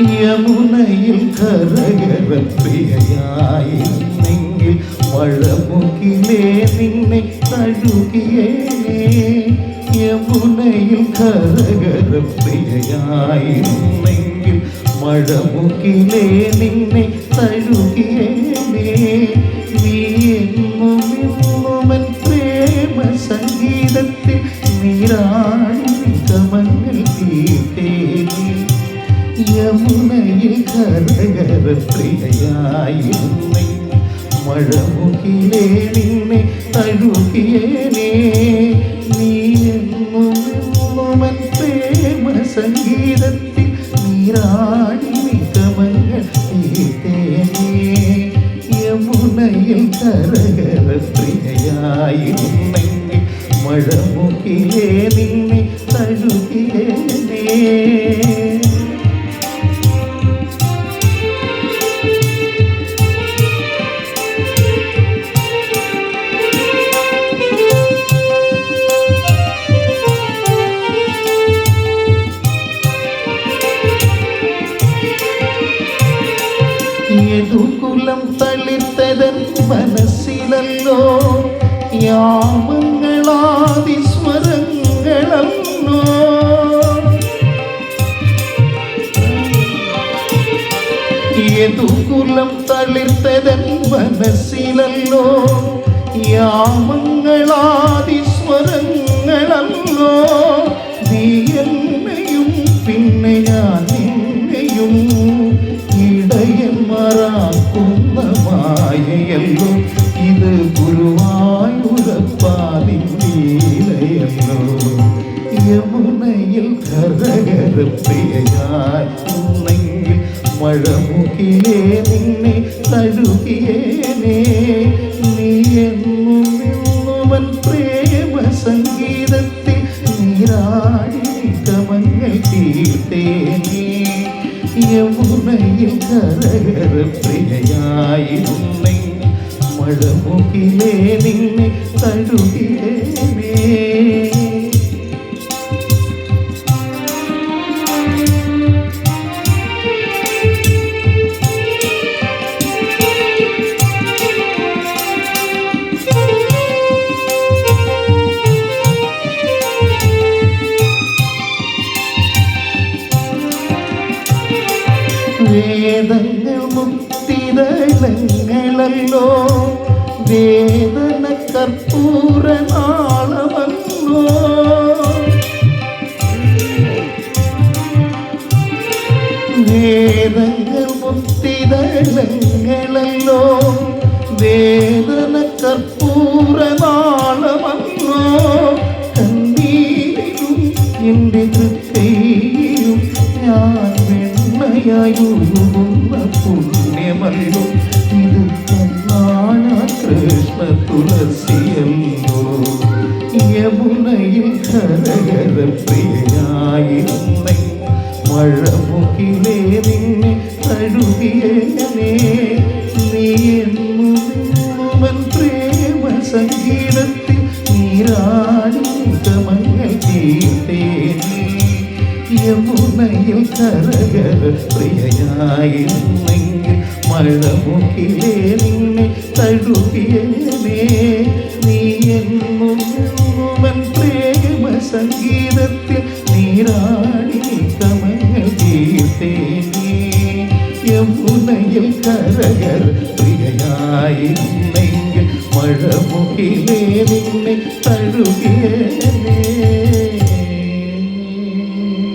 യമുനയിൽ കരകരപ്രിയായിരുന്നെങ്കിൽ മഴമുകിലേ നിന്നെ തഴുകിയേ. യമുനയിൽ കരകരപ്രിയായിരുന്നെങ്കിൽ മഴമുക്കിലേ നിന്നെ തഴുകിയേ. നീ എന്നും പ്രേമ സംഗീതത്തിൽ നീരാണി കമങ്ങൾ തീ യമുനയിൽ കരകര പ്രിയയായിരുന്നെ മഴമുകിലേ നിന്നെ തഴുകിയേനേ. നീ എന്നും പ്രേമ സംഗീതത്തിൽ നീരാടി നിഗമങ്ങൾ തീർത്തേനേ യമുനയിൽ കരകര പ്രിയയായിരുന്നെങ്കിൽ മഴമുകിലേ നിന്നെ തഴുകിയേനേ. യദുകുലം തളിത്തതൻ മനസ്സിലല്ലോ. യാമങ്ങളാതിസ്മരങ്ങളല്ലോ യദുകുലം തളിർത്തതൻ മനസ്സിലല്ലോ. യാമങ്ങളാദി മായയല്ലോ ഇത് ഗുരുവായൂരപ്പാതിലീലയല്ലോ യമുനയിൽ കരകര പ്രിയയായിരുന്നെങ്കിൽ മഴമുകിലേ നിന്നെ തഴുകിയേനേ യമുനയിൽ കരകര പ്രിയയായിരുന്നെങ്കിൽ മഴമുകിലേ നിന്നെ തഴുകിയേനേ വേദങ്ങൾ മുക്തിതളങ്ങളല്ലോ വേദന കർപ്പൂര നാളമല്ലോ വേദങ്ങൾ മുക്തിതളങ്ങളല്ലോ വേദന കർപ്പൂര നാളമല്ലോ കണ്ണീരും എന്റെ തൃക്കൈയും ഞാൻ വെണ്ണയായുന്ന പുണ്യമല്ലോ ഇത് കണ്ണാണ കൃഷ്ണ തുളസിയല്ലോ യമുനയിൽ കരകര പ്രിയയായിരുന്നെ മഴമുകിലേ നിന്നെ തഴുകിയേനേ നീ എന്നും പ്രേമ സംഗീതത്തിൽ നീരാടി ഗമങ്ങൾ തീർത്തേനേ യമുനയിൽ കരകര പ്രിയയായിരുന്നെങ്കിൽ മഴമുകിലേ നിന്നെ തഴുകിയനേ. നീ എന്നും എന്നുമൻ പ്രേമ സംഗീതത്തിൽ നീരാടി കമങ്ങൾ തീർത്തേനേ യമുനയിൽ കരകര പ്രിയയായിരുന്നെങ്കിൽ മഴമുകിലേ നിന്നെ തഴുകിയേനേ.